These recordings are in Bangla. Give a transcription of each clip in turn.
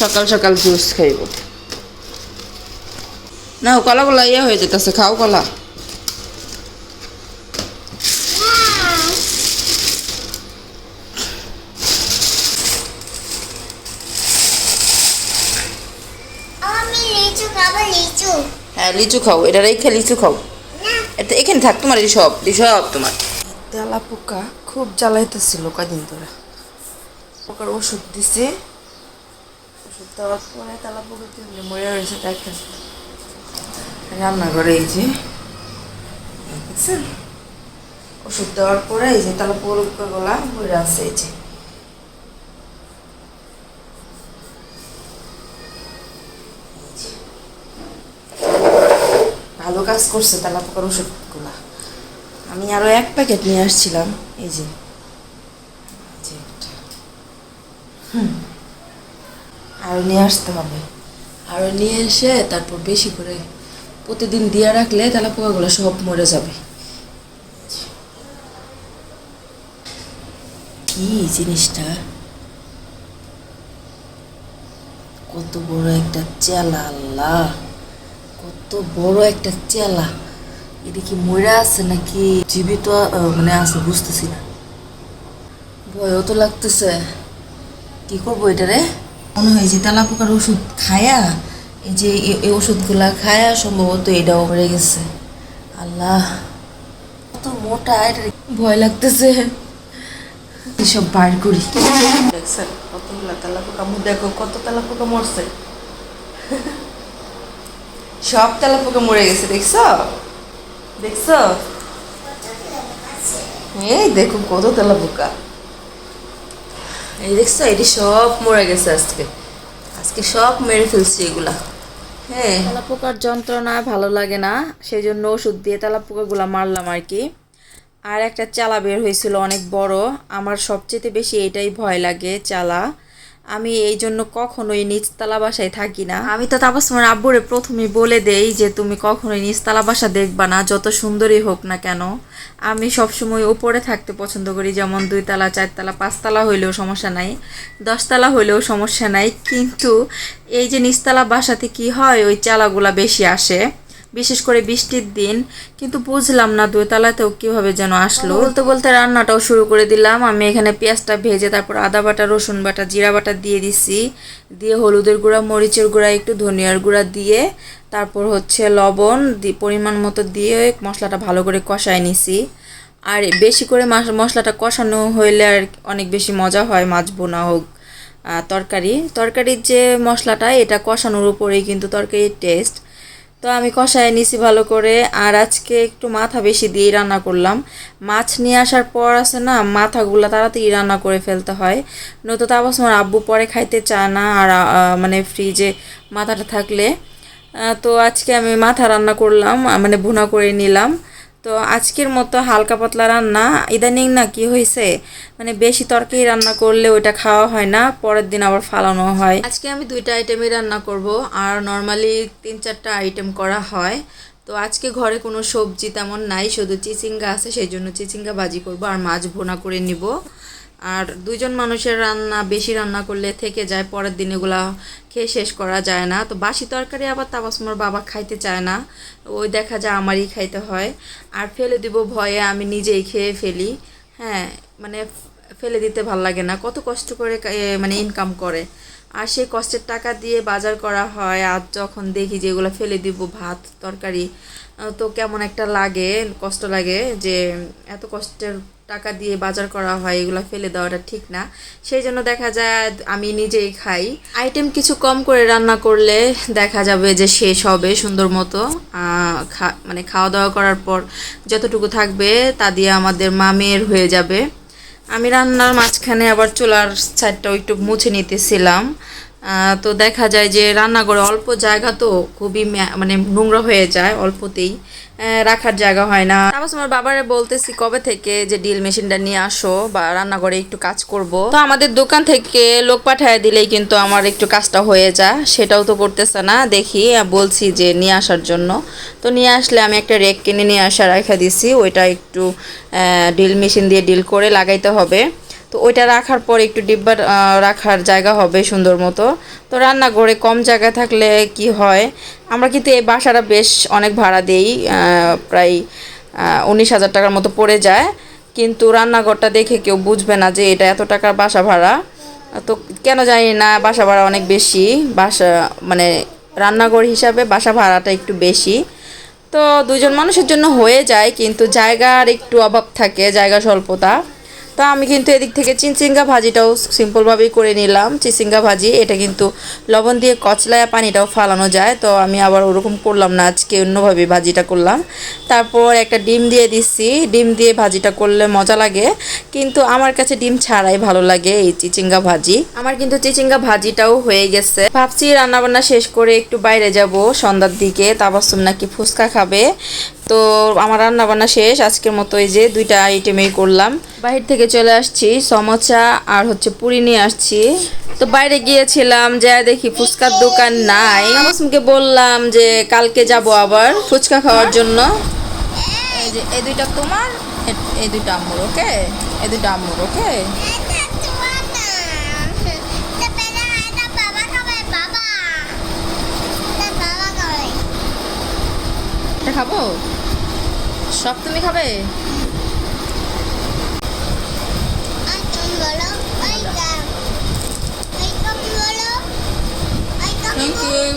সকাল সকাল জুস খাইব। না কলাগুলা ইয়ে হয়ে যেতেছে খাও কলা। লিচু হ্যাঁ লিচু খাও এটা রেখে লিচু খাও। এটা এখানে থাক তোমার সব সব তোমার। তেলা পোকা খুব জ্বালাইতেছিল কদিন ধরে। পোকার ওষুধ দিছে। দেওয়ার পরে তেলা পোকা কেমনি মরে রয়েছে, দেখেন। রান্নাঘরে এই যে, দেখছেন? ওষুধ দেওয়ার পরে এই যে তেলা পোকাগুলা মরে আছে, এই যে। ভালো কাজ করছে তেলা পোকার ওষুধগুলা আমি আরও এক প্যাকেট নিয়ে আসছিলাম, এই যে। হুম। আরও নিয়ে আসতে হবে। আরও নিয়ে এসে তারপর বেশি করে প্রতিদিন দিয়ে রাখলে তেলা পোকাগুলো সব মরে যাবে। কি জিনিসটা? কত বড় একটা চেলা, আল্লাহ! কত বড় একটা চেলা। এটা কি আছে নাকি? জীবিত মানে আছে, বুঝতেছি না। ভয়ও তো লাগতেছে। কি করব এটা রে? মনে হয় যে তেলা পোকার ওষুধ খায়া, এই যে এই ওষুধগুলা খায়া সম্ভবত এটাও মরে গেছে। আল্লাহ, কত মোটা ভয় লাগতেছে। এসব বার করি। দেখছেন, কতগুলা তেলা পোকা দেখো কত তেলা পোকা মরছে। সব তেলা পোকা মরে গেছে, দেখছ? দেখছ? এই দেখো কত তেলা পোকা এই দেখছ, এটি সব মরে গেছে আজকে। আজকে সব মেরে ফেলছি এগুলা। হ্যাঁ। তেলা পোকার যন্ত্রণা ভালো লাগে না সেই জন্য ওষুধ দিয়ে তেলা পোকাগুলা মারলাম আর কি। আর একটা চালা বের হয়েছিল অনেক বড়, আমার সবচেয়ে বেশি এটাই ভয় লাগে, চালা। আমি এই জন্য কখনোই নিচতলা বাসায় থাকি না। আমি তো তাপসমর আব্বুরে প্রথমে বলে দেই যে, তুমি কখনোই নিচতলা বাসা দেখবা না, যত সুন্দরই হোক না কেন। আমি সবসময় উপরে থাকতে পছন্দ করি, যেমন দুইতলা, চারতলা, পাঁচতলা হইলেও সমস্যা নাই, দশতলা হইলেও সমস্যা নাই, কিন্তু এই যে নিচতলা বাসাতে কি হয়, ওই চালাগুলা বেশি আসে। বিশেষ করে বৃষ্টির দিন, কিন্তু বুঝলাম না দোতলাতেও কীভাবে যেন আসলো। বলতে বলতে রান্নাটাও শুরু করে দিলাম। আমি এখানে পেঁয়াজটা ভেজে, তারপর আদা বাটা, রসুন বাটা, জিরা বাটা দিয়ে দিছি। দিয়ে হলুদের গুঁড়া, মরিচের গুঁড়া, একটু ধনিয়ার গুঁড়া দিয়ে, তারপর হচ্ছে লবণ পরিমাণ মতো দিয়ে মশলাটা ভালো করে কষায় নিছি। আর বেশি করে মশলাটা কষানো হইলে আর অনেক বেশি মজা হয়, মাছ বোনা হোক তরকারি। তরকারির যে মশলাটা, এটা কষানোর উপরেই কিন্তু তরকারির টেস্ট তো আমি কষায় নিছি ভালো করে, আর আজকে একটু মাথা বেশি দিয়েই রান্না করলাম। মাছ নিয়ে আসার পর আছে না, মাথাগুলো তাড়াতাড়ি রান্না করে ফেলতে হয়। নয়তো আমার আব্বু পরে খাইতে চায় না, আর মানে ফ্রিজে মাথাটা থাকলে। তো আজকে আমি মাথা রান্না করলাম মানে ভুনা করে নিলাম। তো আজকের মতো হালকা পাতলা রান্না। ইদানিং না কি হয়েছে মানে বেশি তরকারি রান্না করলে ওইটা খাওয়া হয় না, পরের দিন আবার ফালানো হয়। আজকে আমি দুইটা আইটেমই রান্না করব, আর নর্মালি তিন চারটা আইটেম করা হয়। তো আজকে ঘরে কোনো সবজি তেমন নাই, শুধু চিচিঙ্গা আছে, সেই জন্য চিচিঙ্গা ভাজি করব, আর মাছ ভোনা করে নিব। আর দুইজন মানুষের রান্না বেশি রান্না করলে থেকে যায়, পরের দিন এগুলা খেয়ে শেষ করা যায় না। তো বাসি তরকারি আবার তাবাসমর বাবা খাইতে চায় না, ওই দেখা যায় আমারই খাইতে হয়। আর ফেলে দিব ভয়ে আমি নিজেই খেয়ে ফেলি। হ্যাঁ মানে ফেলে দিতে ভালো লাগে না, কত কষ্ট করে মানে ইনকাম করে। আর সেই কষ্টের টাকা দিয়ে বাজার করা হয়, আর যখন দেখি যে এগুলো ফেলে দিব ভাত, তরকারি তো কেমন একটা লাগে, কষ্ট লাগে যে এত কষ্টের টাকা দিয়ে বাজার করা হয়, এগুলো ফেলে দেওয়াটা ঠিক না। সেই জন্য দেখা যায় আমি নিজেই খাই। আইটেম কিছু কম করে রান্না করলে দেখা যাবে যে শেষ হবে সুন্দর মতো। মানে খাওয়া দাওয়া করার পর যতটুকু থাকবে তা দিয়ে আমাদের মামের হয়ে যাবে। আমি রান্নার মাঝখানে আবার চুলার সাইডটাও একটু মুছে নিতেছিলাম। তো দেখা যায় যে রান্নাঘরে অল্প জায়গা তো খুবই মানে নোংরা হয়ে যায় অল্পতেই রাখার জায়গা হয় না। তারপর আমার বাবারে বলতেছি, কবে থেকে যে ডিল মেশিনটা নিয়ে আসো বা রান্নাঘরে একটু কাজ করব? তো আমাদের দোকান থেকে লোক পাঠায় দিলেই কিন্তু আমার একটু কাজটা হয়ে যায়, সেটাও তো করতেছে না। দেখি, বলছি যে নিয়ে আসার জন্য। তো নিয়ে আসলে আমি একটা রেক কিনে নিয়ে আসা রেখে দিছি, ওইটা একটু ডিল মেশিন দিয়ে ডিল করে লাগাইতে হবে। তো ওইটা রাখার পর একটু ডিব্বা রাখার জায়গা হবে সুন্দর মতো। তো রান্নাঘরে কম জায়গা থাকলে কি হয়, আমরা কিন্তু এই বাসাটা বেশ অনেক ভাড়া দেই প্রায় উনিশ হাজার টাকার মতো পড়ে যায়। কিন্তু রান্নাঘরটা দেখে কেউ বুঝবে না যে এটা এত টাকার বাসা ভাড়া। তো কেন জানি না, বাসা ভাড়া অনেক বেশি। বাসা মানে রান্নাঘর হিসাবে বাসা ভাড়াটা একটু বেশি। তো দুজন মানুষের জন্য হয়ে যায়, কিন্তু জায়গার একটু অভাব থাকে জায়গা স্বল্পতা। তো আমি কিন্তু এদিক থেকে চিনচিঙ্গা ভাজিটাও সিম্পলভাবেই করে নিলাম। চিচিঙ্গা ভাজি, এটা কিন্তু লবণ দিয়ে কচলায়া পানিটাও ফালানো যায়, তো আমি আবার ওরকম করলাম না, আজকে অন্যভাবে ভাজিটা করলাম। তারপর একটা ডিম দিয়ে দিচ্ছি, ডিম দিয়ে ভাজিটা করলে মজা লাগে, কিন্তু আমার কাছে ডিম ছাড়াই ভালো লাগে এই চিচিঙ্গা ভাজি। আমার কিন্তু চিচিঙ্গা ভাজিটাও হয়ে গেছে। ভাবছি রান্নাবান্না শেষ করে একটু বাইরে যাব, সন্ধ্যার দিকে তাবাসুম নাকি ফুচকা খাবে। তো আমার রান্না বান্না শেষ। আজকের মতো এই যে দুইটা আইটেমেই করলাম। বাহির থেকে চলে আসছি সমোসা আর হচ্ছে পুরি নিয়ে আসছি। তো বাইরে গিয়েছিলাম যা দেখি ফুচকার দোকান নাই। তাবাসুমকে বললাম যে কালকে যাব আবার ফুচকা খাওয়ার জন্য। এই যে, এই দুইটা তোমার, এই দুইটা আম্মুর, ওকে? এই দুইটা আম্মুর, ওকে? খাবে বাবা এটা বাবা খাবে এটা খাব সব তুমি খাবে আর তুমি বলো ওই কাম ওই কাম বলো ওই কাম থ্যাংক ইউ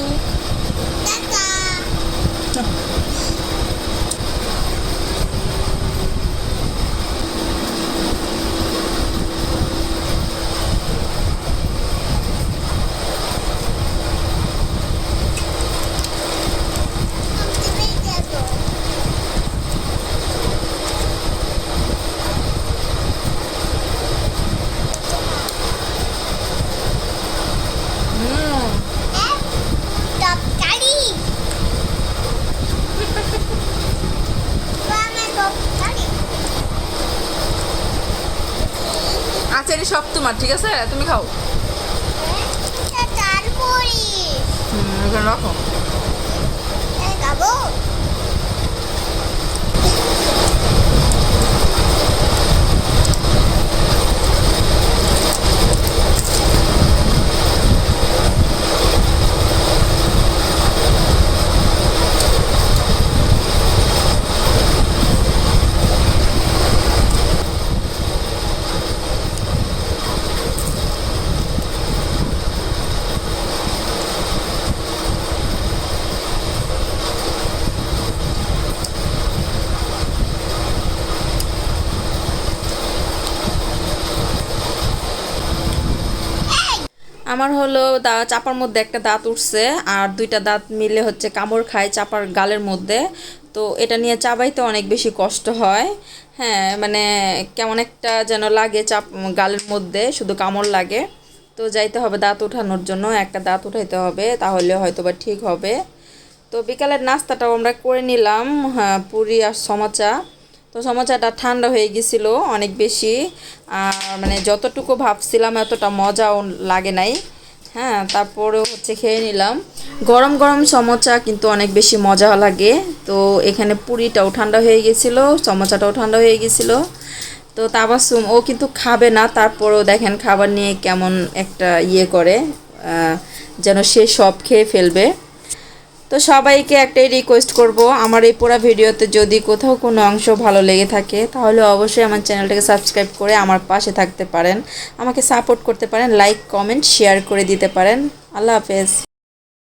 টাটা তুমি যাব তরকারি আমার তরকারি আচ্ছা সব তোমার ঠিক আছে? তুমি খাও। তারপরে হুম এখানে রাখো। খাব? আমার হলো চাপার মধ্যে একটা দাঁত উঠছে আর দুইটা দাঁত মিলে হচ্ছে কামড় খায় চাপার গালের মধ্যে। তো এটা নিয়ে চাবাইতে অনেক বেশি কষ্ট হয়। হ্যাঁ মানে কেমন একটা যেন লাগে চাপ, গালের মধ্যে, শুধু কামড় লাগে। তো যাইতে হবে দাঁত ওঠানোর জন্য, একটা দাঁত উঠাইতে হবে, তাহলে হয়তো বা ঠিক হবে। তো বিকালের নাস্তাটাও আমরা করে নিলাম হ্যাঁ পুরি আর সমোচা। তো সমোচাটা ঠান্ডা হয়ে গেছিল অনেক বেশি। আর মানে যতটুকু ভাবছিলাম এতটা মজাও লাগে নাই। হ্যাঁ তারপরেও হচ্ছে খেয়ে নিলাম। গরম গরম সমোচা কিন্তু অনেক বেশি মজা লাগে। তো এখানে পুরিটাও ঠান্ডা হয়ে গেছিল, সমোচাটাও ঠান্ডা হয়ে গেছিল। তো তাবাসুম, ও কিন্তু খাবে না, তারপরেও দেখেন খাবার নিয়ে কেমন একটা ইয়ে করে যেন সে সব খেয়ে ফেলবে। তো সবাইকে একটাই রিকোয়েস্ট করব, আমার এই পুরো ভিডিওতে যদি কোথাও কোনো অংশ ভালো লেগে থাকে, তাহলে অবশ্যই আমার চ্যানেলটাকে সাবস্ক্রাইব করে আমার পাশে থাকতে পারেন। আমাকে সাপোর্ট করতে পারেন লাইক কমেন্ট শেয়ার করে দিতে পারেন। আল্লাহ হাফেজ।